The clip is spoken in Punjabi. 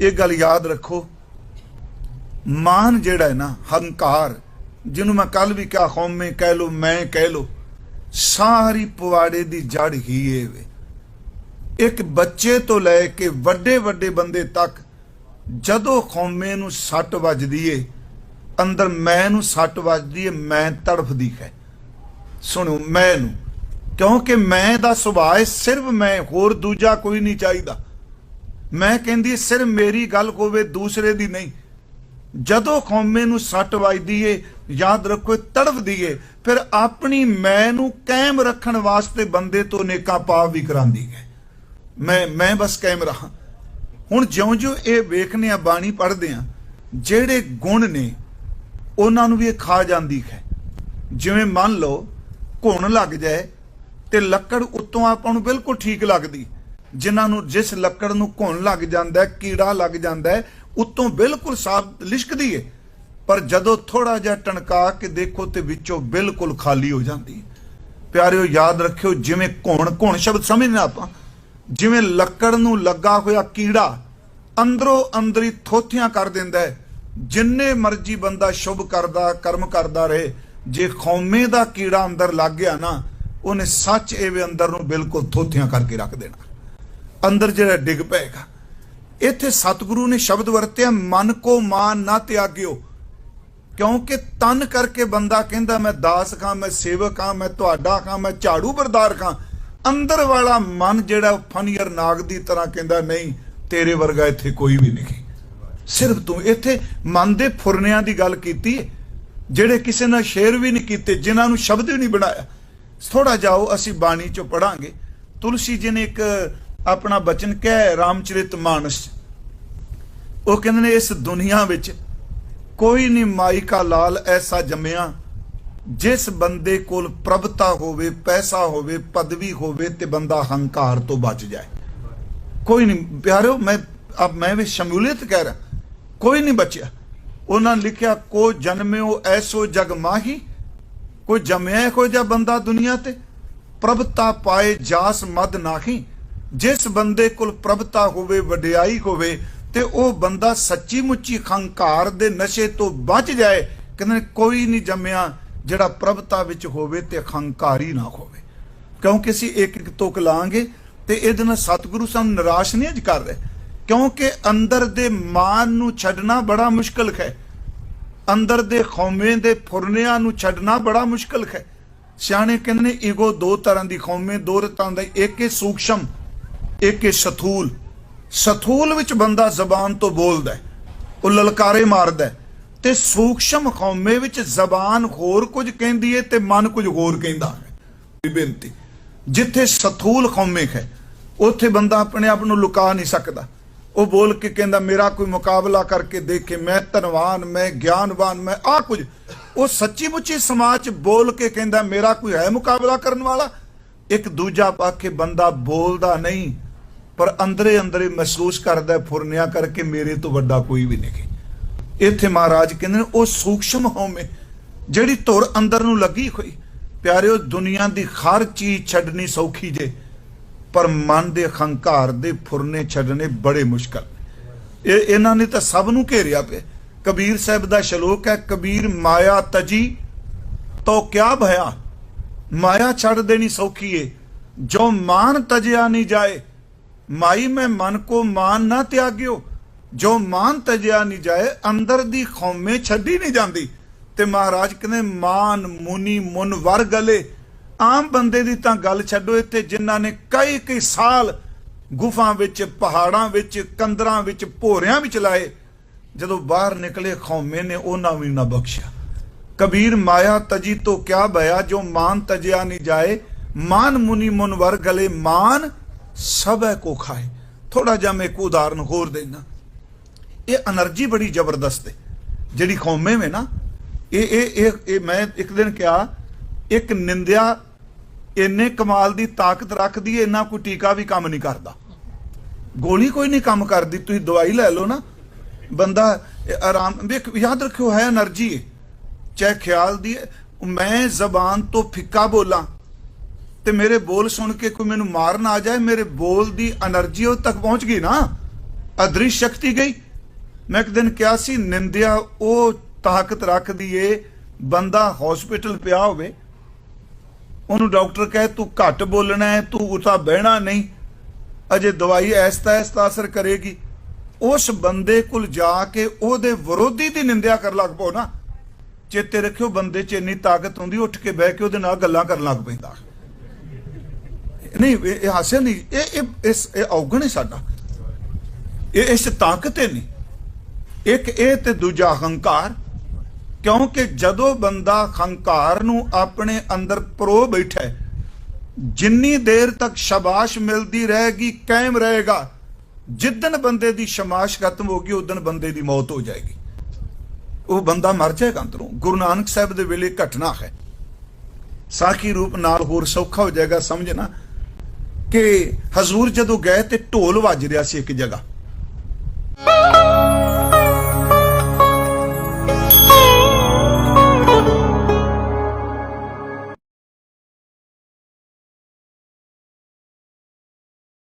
ਇਹ ਗੱਲ ਯਾਦ ਰੱਖੋ। ਮਾਨ ਜਿਹੜਾ ਹੈ ਨਾ, ਹੰਕਾਰ, ਜਿਹਨੂੰ ਮੈਂ ਕੱਲ ਵੀ ਕਿਹਾ, ਹਉਮੈ ਕਹਿ ਲੋ ਮੈਂ ਕਹਿ ਲੋ ਸਾਰੀ ਪਵਾੜੇ ਦੀ ਜੜ ਹੀ ਇਹ ਵੇ। ਇੱਕ ਬੱਚੇ ਤੋਂ ਲੈ ਕੇ ਵੱਡੇ ਵੱਡੇ ਬੰਦੇ ਤੱਕ ਜਦੋਂ ਹਉਮੈ ਨੂੰ ਸੱਟ ਵੱਜਦੀ ਏ, ਅੰਦਰ ਮੈਂ ਨੂੰ ਸੱਟ ਵੱਜਦੀ ਏ, ਮੈਂ ਤੜਫਦੀ ਹੈ। ਸੁਣੋ, ਮੈਂ ਨੂੰ, ਕਿਉਂਕਿ ਮੈਂ ਦਾ ਸੁਭਾਅ ਸਿਰਫ ਮੈਂ, ਹੋਰ ਦੂਜਾ ਕੋਈ ਨਹੀਂ ਚਾਹੀਦਾ। ਮੈਂ ਕਹਿੰਦੀ ਸਿਰ ਮੇਰੀ ਗੱਲ ਹੋਵੇ, ਦੂਸਰੇ ਦੀ ਨਹੀਂ। ਜਦੋਂ ਕੌਮੇ ਨੂੰ ਸੱਟ ਵੱਜਦੀ ਏ, ਯਾਦ ਰੱਖੋ ਇਹ ਤੜਫਦੀ ਏ, ਫਿਰ ਆਪਣੀ ਮੈਂ ਨੂੰ ਕਾਇਮ ਰੱਖਣ ਵਾਸਤੇ ਬੰਦੇ ਤੋਂ ਨੇਕਾਂ ਪਾਪ ਵੀ ਕਰਾਂਦੀ ਹੈ ਮੈਂ ਮੈਂ ਬਸ ਕਾਇਮ ਰਹਾ। ਹੁਣ ਜਿਉਂ-ਜਿਉਂ ਇਹ ਵੇਖਨੇ ਆ, ਬਾਣੀ ਪੜ੍ਹਦੇ ਆ, ਜਿਹੜੇ ਗੁਣ ਨੇ, ਉਹਨਾਂ ਨੂੰ ਵੀ ਇਹ ਖਾ ਜਾਂਦੀ ਹੈ। ਜਿਵੇਂ ਮੰਨ ਲਓ, ਘੁਣ ਲੱਗ ਜਾਏ ਤੇ ਲੱਕੜ ਉੱਤੋਂ ਆਪਾਂ ਨੂੰ ਬਿਲਕੁਲ ਠੀਕ ਲੱਗਦੀ। ਜਿਨ੍ਹਾਂ ਨੂੰ ਜਿਸ ਲੱਕੜ ਨੂੰ ਘੁਣ ਲੱਗ ਜਾਂਦਾ ਕੀੜਾ ਲੱਗ ਜਾਂਦਾ ਹੈ, ਉੱਤੋਂ ਬਿਲਕੁਲ ਸਾਫ਼ ਲਿਸ਼ਕਦੀ ਏ। ਪਰ ਜਦੋਂ ਥੋੜਾ ਜਿਹਾ ਟਣਕਾ ਕੇ ਦੇਖੋ ਤੇ ਵਿੱਚੋਂ ਬਿਲਕੁਲ ਖਾਲੀ ਹੋ ਜਾਂਦੀ ਹੈ ਪਿਆਰਿਓ, ਯਾਦ ਰੱਖਿਓ, ਜਿਵੇਂ ਘੁਣ ਘੁਣ ਸ਼ਬਦ ਸਮਝਣਾ ਆਪਾਂ। ਜਿਵੇਂ ਲੱਕੜ ਨੂੰ ਲੱਗਾ ਹੋਇਆ ਕੀੜਾ ਅੰਦਰੋਂ ਅੰਦਰੀ ਥੋਥੀਆਂ ਕਰ ਦਿੰਦਾ ਹੈ। ਜਿੰਨੇ ਮਰਜ਼ੀ ਬੰਦਾ ਸ਼ੁਭ ਕਰਦਾ, ਕਰਮ ਕਰਦਾ ਰਹੇ, ਜੇ ਖੌਮੇ ਦਾ ਕੀੜਾ ਅੰਦਰ ਲੱਗ ਗਿਆ ਨਾ, ਉਹਨੇ ਸੱਚ ਇਹਵੇ ਅੰਦਰ ਨੂੰ ਬਿਲਕੁਲ ਥੋਥੀਆਂ ਕਰਕੇ ਰੱਖ ਦੇਣਾ। ਅੰਦਰ ਜਿਹੜਾ ਡਿੱਗ ਪਏਗਾ। ਇੱਥੇ ਸਤਿਗੁਰੂ ਨੇ ਸ਼ਬਦ ਵਰਤਿਆ, ਮਨ ਕੋ ਮਾਨ ਨਾ ਤਿਆਗਿਓ। ਕਿਉਂਕਿ ਤਨ ਕਰਕੇ ਬੰਦਾ ਕਹਿੰਦਾ, ਮੈਂ ਦਾਸ ਖਾਂ ਮੈਂ ਸੇਵਕ ਹਾਂ, ਮੈਂ ਤੁਹਾਡਾ ਖਾਂ ਮੈਂ ਝਾੜੂ ਬਰਦਾਰ ਖਾਂ ਅੰਦਰ ਵਾਲਾ ਮਨ ਜਿਹੜਾ ਫਨੀਅਰ ਨਾਗ ਦੀ ਤਰ੍ਹਾਂ ਕਹਿੰਦਾ, ਨਹੀਂ, ਤੇਰੇ ਵਰਗਾ ਇੱਥੇ ਕੋਈ ਵੀ ਨਹੀਂ। ਸਿਰਫ ਤੂੰ ਇੱਥੇ ਮਨ ਦੇ ਫੁਰਨਿਆਂ ਦੀ ਗੱਲ ਕੀਤੀ ਜਿਹੜੇ ਕਿਸੇ ਨਾਲ ਸ਼ੇਅਰ ਵੀ ਨਹੀਂ ਕੀਤੇ, ਜਿਨ੍ਹਾਂ ਨੂੰ ਸ਼ਬਦ ਵੀ ਨਹੀਂ ਬਣਾਇਆ। ਥੋੜਾ ਜਾਓ, ਅਸੀਂ ਬਾਣੀ ਚੋਂ ਪੜਾਂਗੇ ਤੁਲਸੀ ਜੀ ਨੇ ਇੱਕ ਆਪਣਾ ਬਚਨ ਕਹਿ, ਰਾਮਚਰਿਤ ਮਾਨਸ। ਉਹ ਕਹਿੰਦੇ ਨੇ, ਇਸ ਦੁਨੀਆ ਵਿੱਚ ਕੋਈ ਨਹੀਂ ਮਾਈ ਕਾ ਲਾਲ ਐਸਾ ਜੰਮਿਆ, ਜਿਸ ਬੰਦੇ ਕੋਲ ਪ੍ਰਭਤਾ ਹੋਵੇ, ਪੈਸਾ ਹੋਵੇ, ਪਦਵੀ ਹੋਵੇ ਤੇ ਬੰਦਾ ਹੰਕਾਰ ਤੋਂ ਬਚ ਜਾਏ। ਕੋਈ ਨਹੀਂ ਪਿਆਰਿਓ, ਮੈਂ ਅਬ ਮੈਂ ਵੀ ਸ਼ਮੂਲੀਅਤ ਕਹਿ ਰਿਹਾ, ਕੋਈ ਨਹੀਂ ਬਚਿਆ। ਉਹਨਾਂ ਨੇ ਲਿਖਿਆ, ਕੋ ਜਨਮਿਓ ਐਸੋ ਜਗ ਮਾਹੀ, ਕੋਈ ਜੰਮਿਆ ਕੋਈ ਜਿਹਾ ਬੰਦਾ ਦੁਨੀਆ ਤੇ, ਪ੍ਰਭਤਾ ਪਾਏ ਜਾਸ ਮਦ ਨਾਹੀ। ਜਿਸ ਬੰਦੇ ਕੋਲ ਪ੍ਰਭਤਾ ਹੋਵੇ, ਵਡਿਆਈ ਹੋਵੇ, ਤੇ ਉਹ ਬੰਦਾ ਸੱਚੀ ਮੁੱਚੀ ਹੰਕਾਰ ਦੇ ਨਸ਼ੇ ਤੋਂ ਬਚ ਜਾਏ, ਕਹਿੰਦੇ ਨੇ ਕੋਈ ਨਹੀਂ ਜੰਮਿਆ ਜਿਹੜਾ ਪ੍ਰਭਤਾ ਵਿੱਚ ਹੋਵੇ ਤੇ ਹੰਕਾਰੀ ਨਾ ਹੋਵੇ। ਕਿਉਂਕਿ ਅਸੀਂ ਇੱਕ ਇੱਕ ਤੁਕ ਲਾਂਗੇ ਤੇ ਇਹਦੇ ਨਾਲ ਸਤਿਗੁਰੂ ਸਾਨੂੰ ਨਿਰਾਸ਼ ਨਹੀਂ ਅੱਜ ਕਰ ਰਹੇ। ਕਿਉਂਕਿ ਅੰਦਰ ਦੇ ਮਾਨ ਨੂੰ ਛੱਡਣਾ ਬੜਾ ਮੁਸ਼ਕਲ ਹੈ। ਅੰਦਰ ਦੇ ਖੌਮੇ ਦੇ ਫੁਰਨਿਆਂ ਨੂੰ ਛੱਡਣਾ ਬੜਾ ਮੁਸ਼ਕਲ ਹੈ। ਸਿਆਣੇ ਕਹਿੰਦੇ ਨੇ, ਈਗੋ ਦੋ ਤਰ੍ਹਾਂ ਦੀ ਖੌਮੇ, ਦੋ ਰਤਾਂ ਦਾ ਇੱਕ ਹੈ ਸੂਖਸ਼ਮ। ਇੱਕ ਇਹ ਸਥੂਲ। ਸਥੂਲ ਵਿੱਚ ਬੰਦਾ ਜ਼ਬਾਨ ਤੋਂ ਬੋਲਦਾ ਹੈ, ਉਹ ਲਲਕਾਰੇ ਮਾਰਦਾ ਹੈ ਤੇ ਸੂਖਸ਼ਮ ਖੌਮੇ ਵਿੱਚ ਜ਼ਬਾਨ ਹੋਰ ਕੁਝ ਕਹਿੰਦੀ ਹੈ ਤੇ ਮਨ ਕੁਝ ਹੋਰ ਕਹਿੰਦਾ ਹੈ। ਬੇਨਤੀ, ਜਿੱਥੇ ਸਥੂਲ ਖੌਮੇ ਹੈ, ਉੱਥੇ ਬੰਦਾ ਆਪਣੇ ਆਪ ਨੂੰ ਲੁਕਾ ਨਹੀਂ ਸਕਦਾ। ਉਹ ਬੋਲ ਕੇ ਕਹਿੰਦਾ, ਮੇਰਾ ਕੋਈ ਮੁਕਾਬਲਾ ਕਰਕੇ ਦੇਖੇ, ਮੈਂ ਧਨਵਾਨ, ਮੈਂ ਗਿਆਨਵਾਨ, ਮੈਂ ਆ ਕੁਝ। ਉਹ ਸੱਚੀ ਮੁੱਚੀ ਸਮਾਜ ਚ ਬੋਲ ਕੇ ਕਹਿੰਦਾ, ਮੇਰਾ ਕੋਈ ਹੈ ਮੁਕਾਬਲਾ ਕਰਨ ਵਾਲਾ? ਇੱਕ ਦੂਜਾ ਪਾਕੇ ਬੰਦਾ ਬੋਲਦਾ ਨਹੀਂ ਪਰ ਅੰਦਰੇ ਅੰਦਰੇ ਮਹਿਸੂਸ ਕਰਦਾ ਹੈ, ਫੁਰਨਿਆ ਕਰਕੇ ਮੇਰੇ ਤੋਂ ਵੱਡਾ ਕੋਈ ਵੀ ਨਹੀਂ ਇੱਥੇ ਮਹਾਰਾਜ ਕਹਿੰਦੇ ਨੇ ਉਹ ਸੂਖਸ਼ਮ ਹਉਮੈ ਜਿਹੜੀ ਧੁਰ ਅੰਦਰ ਨੂੰ ਲੱਗੀ ਹੋਈ। ਪਿਆਰਿਓ ਦੁਨੀਆ ਦੀ ਹਰ ਚੀਜ਼ ਛੱਡਣੀ ਸੌਖੀ ਜੇ ਪਰ ਮਨ ਦੇ ਹੰਕਾਰ ਦੇ ਫੁਰਨੇ ਛੱਡਣੇ ਬੜੇ ਮੁਸ਼ਕਲ ਇਹ ਇਹਨਾਂ ਨੇ ਤਾਂ ਸਭ ਨੂੰ ਘੇਰਿਆ ਪਿਆ। ਕਬੀਰ ਸਾਹਿਬ ਦਾ ਸ਼ਲੋਕ ਹੈ ਕਬੀਰ ਮਾਇਆ ਤਜੀ ਤੋ ਕਿਆ ਭਇਆ? ਮਾਇਆ ਛੱਡ ਦੇਣੀ ਸੌਖੀ ਏ। ਜੋ ਮਾਨ ਤਜਿਆ ਨਹੀਂ ਜਾਏ ਮਾਈ ਮੈਂ ਮਨ ਕੋ ਮਾਨ ਨਾ ਤਿਆਗਿਓ। ਜੋ ਮਾਨ ਤਜਿਆ ਨਹੀਂ ਜਾਏ, ਅੰਦਰ ਦੀ ਖੌਮੇ ਛੱਡੀ ਨਹੀਂ ਜਾਂਦੀ। ਤੇ ਮਹਾਰਾਜ ਕਹਿੰਦੇ, ਮਾਨ, ਮੁਨੀ, ਮੁਨ ਵਰ ਗਲੇ। ਆਮ ਬੰਦੇ ਦੀ ਤਾਂ ਗੱਲ ਛੱਡੋ ਇੱਥੇ, ਜਿਨ੍ਹਾਂ ਨੇ ਕਈ ਕਈ ਸਾਲ ਗੁਫਾ ਵਿੱਚ, ਪਹਾੜਾਂ ਵਿੱਚ, ਕੰਦਰਾਂ ਵਿੱਚ, ਭੋਰਿਆਂ ਵਿੱਚ ਲਾਏ। ਜਦੋਂ ਬਾਹਰ ਨਿਕਲੇ, ਖੌਮੇ ਨੇ ਉਹਨਾਂ ਵੀ ਨਾ ਬਖਸ਼ਿਆ। ਕਬੀਰ ਮਾਇਆ ਤਜੀ ਤੋਂ ਕਿਆ ਭਇਆ ਜੋ ਮਾਨ ਤਜਿਆ ਨਹੀਂ ਜਾਏ, ਮਾਨ, ਮੁਨੀ ਮੁਨਵਰ ਗਲੇ, ਮਾਨ ਸਭ ਹੈ ਕੋ ਖਾਏ। ਥੋੜਾ ਜਿਹਾ ਮੈਂ ਇੱਕ ਉਦਾਹਰਨ ਹੋਰ ਦੇਣਾ ਇਹ એનર્ਜੀ ਬੜੀ ਜ਼ਬਰਦਸਤ ਹੈ। ਜਿਹੜੀ ਖੌਮੇ ਵਿੱਚ ਨਾ, ਇਹ ਇਹ ਇਹ ਮੈਂ ਇੱਕ ਦਿਨ ਕਿਹਾ, ਇੱਕ ਨਿੰਦਿਆ ਇੰਨੇ ਕਮਾਲ ਦੀ ਤਾਕਤ ਰੱਖਦੀ ਹੈ, ਇੰਨਾ ਕੋਈ ਟੀਕਾ ਵੀ ਕੰਮ ਨਹੀਂ ਕਰਦਾ। ਗੋਲੀ ਕੋਈ ਨਹੀਂ ਕੰਮ ਕਰਦੀ, ਤੁਸੀਂ ਦਵਾਈ ਲੈ ਲਓ ਨਾ। ਬੰਦਾ ਆਰਾਮ, ਵੇਖ, ਯਾਦ ਰੱਖਿਓ, ਹੈ એનર્ਜੀ ਹੈ। ਚਾਹੇ ਖਿਆਲ ਦੀ ਮੈਂ ਜ਼ਬਾਨ ਤੋਂ ਫਿੱਕਾ ਬੋਲਾਂ ਤੇ ਮੇਰੇ ਬੋਲ ਸੁਣ ਕੇ ਕੋਈ ਮੈਨੂੰ ਮਾਰਨ ਆ ਜਾਏ, ਮੇਰੇ ਬੋਲ ਦੀ એનર્ਜੀ ਉਹ ਤੱਕ ਪਹੁੰਚ ਗਈ ਨਾ। ਅਦ੍ਰਿਸ਼ ਸ਼ਕਤੀ ਗਈ। ਮੈਂ ਇੱਕ ਦਿਨ ਕਿਹਾ ਸੀ, ਨਿੰਦਿਆ, ਉਹ ਤਾਕਤ ਰੱਖਦੀ ਏ, ਬੰਦਾ ਹਸਪੀਟਲ ਪਿਆ ਹੋਵੇ। ਉਹਨੂੰ ਡਾਕਟਰ ਕਹੇ, ਤੂੰ ਘੱਟ ਬੋਲਣਾ ਹੈ, ਤੂੰ ਉਠਾ ਬਹਿਣਾ ਨਹੀਂ। ਅਜੇ ਦਵਾਈ ਐਸਤਾ ਐਸਤਾ ਅਸਰ ਕਰੇਗੀ। ਉਸ ਬੰਦੇ ਕੋਲ ਜਾ ਕੇ ਉਹਦੇ ਵਿਰੋਧੀ ਦੀ ਨਿੰਦਿਆ ਕਰਨ ਲੱਗ ਪੋ ਨਾ। ਚੇਤੇ ਰੱਖਿਓ, ਬੰਦੇ 'ਚ ਇੰਨੀ ਤਾਕਤ ਹੁੰਦੀ ਉੱਠ ਕੇ ਬਹਿ ਕੇ ਉਹਦੇ ਨਾਲ ਗੱਲਾਂ ਕਰਨ ਲੱਗ ਪੈਂਦਾ। ਨਹੀਂ, ਇਹ ਇਹ ਹਾਸਿਆ ਨਹੀਂ। ਇਹ ਇਹ ਇਸ ਇਹ ਔਗਣ ਹੈ ਸਾਡਾ। ਇਹ ਇਸ ਤਾਕਤ ਹੈ ਨਹੀਂ। ਇੱਕ ਇਹ ਤੇ ਦੂਜਾ ਹੰਕਾਰ। ਕਿਉਂਕਿ ਜਦੋਂ ਬੰਦਾ ਹੰਕਾਰ ਨੂੰ ਆਪਣੇ ਅੰਦਰ ਪਰੋ ਬੈਠਾ ਹੈ, ਜਿੰਨੀ ਦੇਰ ਤੱਕ ਸ਼ਾਬਾਸ਼ ਮਿਲਦੀ ਰਹੇਗੀ, ਕਾਇਮ ਰਹੇਗਾ ਜਿੱਦਣ ਬੰਦੇ ਦੀ ਸ਼ਮਾਸ਼ ਖਤਮ ਹੋ ਗਈ ਉਦਣ ਬੰਦੇ ਦੀ ਮੌਤ ਹੋ ਜਾਏਗੀ। ਉਹ ਬੰਦਾ ਮਰ ਜਾਏਗਾ ਅੰਦਰੋਂ। ਗੁਰੂ ਨਾਨਕ ਸਾਹਿਬ ਦੇ ਵੇਲੇ ਘਟਨਾ ਹੈ। ਸਾਖੀ ਰੂਪ ਨਾਲ ਹੋਰ ਸੌਖਾ ਹੋ ਜਾਏਗਾ, ਸਮਝਣਾ। ਕਿ ਹਜ਼ੂਰ ਜਦੋਂ ਗਏ ਤੇ ਢੋਲ ਵੱਜ ਰਿਹਾ ਸੀ ਇੱਕ ਜਗ੍ਹਾ।